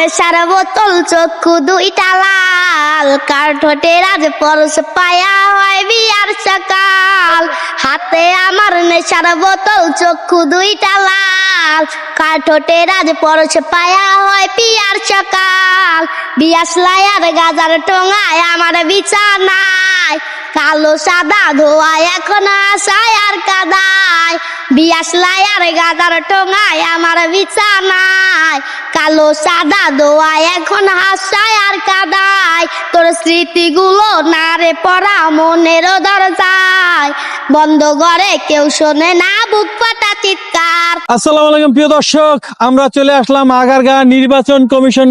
নেশার বোতল, চক্ষু দুইটা লাল। কার ঠোঁটে রাজ পরশ পায়া হয় বিয়ার সকাল? হাতে আমার নেশার বোতল, চক্ষু দুইটা লাল। কার ঠোঁটে রাজ পরশ পায়া হয় পিয়ার সকাল? বিয়াস লায়ার গাজার টোঙায় আমার বিছানায়। কালো সাদা ধোয়া এখন আশায় আর কাদায়। বিয়াস লায়ার গাদার টোঙায়, আমার বিছানায়। কালো সাদা দোয়া এখন হাসায় আর কাদায়। তোর স্মৃতিগুলো নারে পড়া, মনের দরজায়। বন্ধ করে কেউ শোনে না, বুক ফাটা চিৎকার। আসসালামু আলাইকুম, প্রিয় দর্শক। আমরা চলে আসলাম আগারগা নির্বাচন কমিশন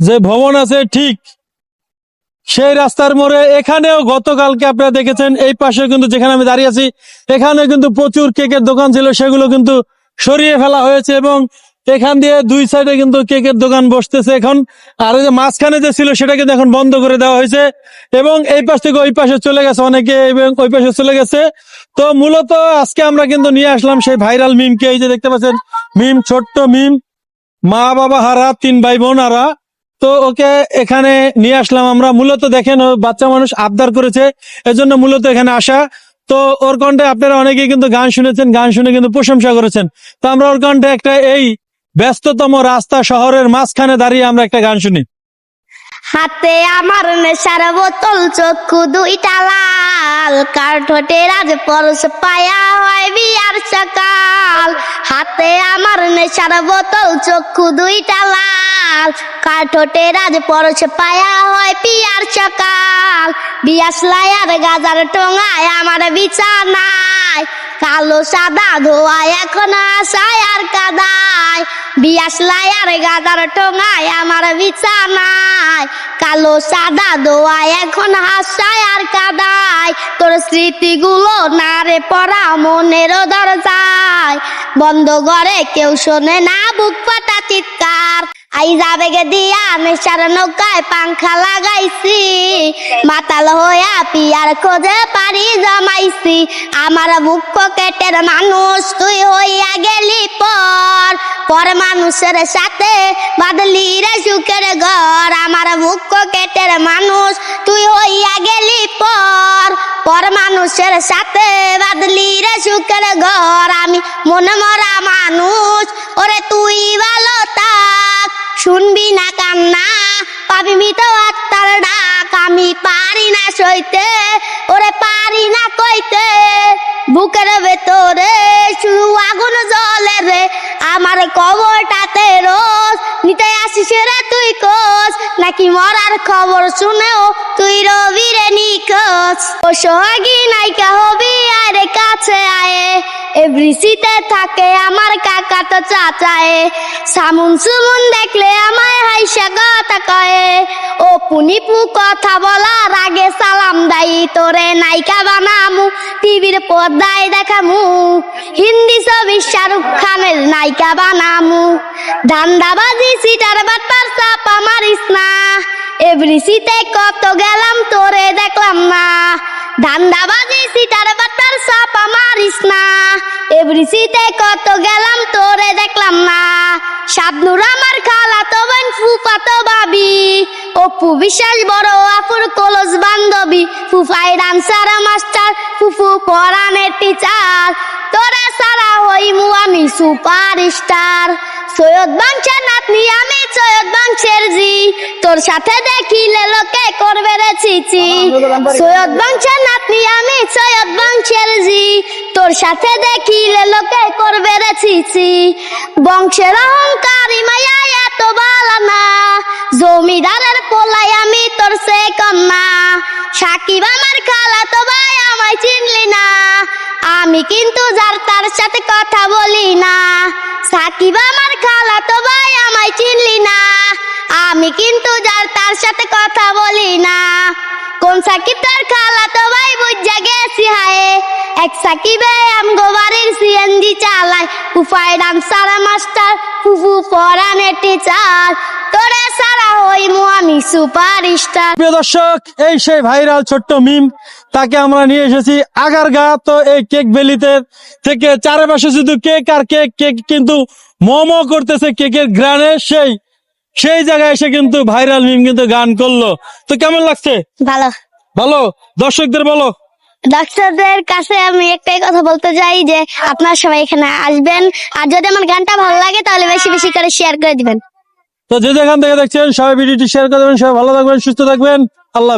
যে ভবন আছে, ঠিক সেই রাস্তার মোড়ে এখানেও গতকালকে আপনারা দেখেছেন, এই পাশে কিন্তু যেখানে আমি দাঁড়িয়ে আছি এখানে কিন্তু প্রচুর কেকের দোকান ছিল, সেগুলো কিন্তু সরিয়ে ফেলা হয়েছে এবং এখান দিয়ে দুই সাইডে কিন্তু কেকের দোকান বসতেছে এখন। আর ওই যে মাঝখানে যে ছিল, সেটা কিন্তু এখন বন্ধ করে দেওয়া হয়েছে এবং এই পাশ থেকে ওই পাশে চলে গেছে অনেকে এবং ওই পাশে চলে গেছে। তো মূলত আজকে আমরা কিন্তু নিয়ে আসলাম সেই ভাইরাল মিমকে, এই যে দেখতে পাচ্ছেন, মিম, ছোট্ট মিম, মা, বাবা, হারা, তিন ভাই, বোন হারা তো ওকে এখানে নিয়ে আসলাম। আমরা মূলত দেখেন বাচ্চা মানুষ আবদার করেছে, এজন্য মূলত এখানে আসা। তো ওর কণ্ঠে আপনারা অনেকেই কিন্তু গান শুনেছেন, গান শুনে কিন্তু প্রশংসা করেছেন। তো আমরা ওর কণ্ঠে একটা এই ব্যস্ততম রাস্তা শহরের মাঝখানে দাঁড়িয়ে আমরা একটা গান শুনি। হাতে আমার নেশার বোতল, চক্ষু দুইটা লাল কার ঠোঁটে রাজ পরশ পায়া হয় সকাল হাতে আমার নেশার বোতল, চক্ষু দুইটা লাল। কার ঠোঁটে রাজ পরশ পায়া হয় পিয়ার সকাল। বিয়াস লায়ার গাজার টোঙায় আমার বিছানায়। কালো সাদা ধোয়া এখন আশায় আর কাদায়। বিয়াস লায়ার গাজার টোঙায় আমার বিছানায়। কালো সাদা দোয়া এখন হাসায় আর কাদায়। তোর স্মৃতিগুলো নারে পড়া মনের দরজায়। বন্ধ করে, কেউ শোনে না, বুক ফাটা চিৎকার। আই যাবে গে দিয়া নেশার নৌকায় পাংখা লাগাইছি। মাতাল হইয়া পিয়ার খোঁজে পারি জমাইছি। আমার বুক পকেটের মানুষ, তুই হইয়া গেলি পর। পর মানুষের সাথে বাদলি রে সুখের ঘর। আমার বুক পকেটের মানুষ, তুই হইয়া গেলি পর। পর মানুষের সাথে বাদলি রে সুখের ঘর। আমি মনে মরা মানুষ, ওরে তুই ভালো থাক। শুনবি না কান্না, পাবি মিত আত্মার ডাক। আমি পারি না সইতে, ওরে পারি না কইতে। বুকের ভেতরে শুধু আগুন জ্বলে রে। আমার কবরটাতে রোজ নিতে আসিস রে নাকি মরার খবর শুনেও তুই রবি নিখোঁজ। ও সোহাগী নায়িকা হবি আরে কাছে আয়ে। এভরিসিতে থাকে আমার কাকা তো চাচায়ে। সামুন সুমুন দেখলে আমায় হাইসা কথা কয়ে। ও পুনিপু কথা বলার আগে সালাম দাই, তোরে নায়িকা বানামু, টিভির পর্দায় দেখামু। হিন্দি ছবি শাহরুখ খানের নায়িকা বানামু। ধান্দাবাজি সিটার বাটপার, চাপা মারিস না। এভরিসিতে কত গেলাম, তোরে দেখলাম না। ধান্দাবাজি সিটার বাটার চাপা মারিস না। এভরিসিতে কত গেলাম, তোরে দেখলাম না। শাবনুর আমার খালা তো বোন ফুফা তো ভাবি অপু বিশ্বাস বড় আপুর কলস বান্ধবী। ফুফাই ডান্সার, মাস্টার, ফুফু পরানের টিচার তোরা সারা হইমু আমি সুপার স্টার সৈয়দ বংশের নাতনি আমি সৈয়দ বংশের জি তোর সাথে দেখিলে লোকে করবে রে চিচি সৈয়দ বংশের নাতনি আমি সৈয়দ বংশের জি তোর সাথে দেখিলে লোকে করবে রে চিচি বংশের অহংকারী মায়া এত বালা না। জমিদারের পোলাই আমি তোর সে কন্যা। সাকিব আমার খালা তো ভাই আমায় চিনলি না। আমি কিন্তু যার তার সাথে কথা বলি না। সাকিব আমার খালা, তো ভাই আমায় চিনলি না। আমি কিন্তু যার তার সাথে কথা বলি না। কোন সাকিব তার খালা, তো ভাই বুঝা গেছি হায়। এক সাকিবে আমগো বাড়ির সিএনজি চালায়। উপায় ডান্সার, মাস্টার, ফুফু পরানে সারা হইমু আমি প্রিয় দর্শক এই সেই ভাইরাল ছোট্ট মিম তাকে আমরা নিয়ে এসেছি আগারগা। তো এই কেক থেকে চারপাশে শুধু কেক আর কেক কেক কিন্তু মোমো করতেছে কেকের গ্রানে। সেই সেই জায়গায় এসে কিন্তু ভাইরাল মিম কিন্তু গান করল। তো কেমন লাগছে? ভালো। ভালো? দর্শকদের বলো। ডাক্তারদের কাছে আমি একটাই কথা বলতে চাই যে আপনারা সবাই এখানে আসবেন। আর যদি আমার গানটা ভালো লাগে তাহলে বেশি বেশি করে শেয়ার করে দিবেন। তো যে যেখান থেকে দেখছেন, সবাই ভিডিওটি শেয়ার করে দেবেন, সবাই ভালো থাকবেন, সুস্থ থাকবেন। আল্লাহ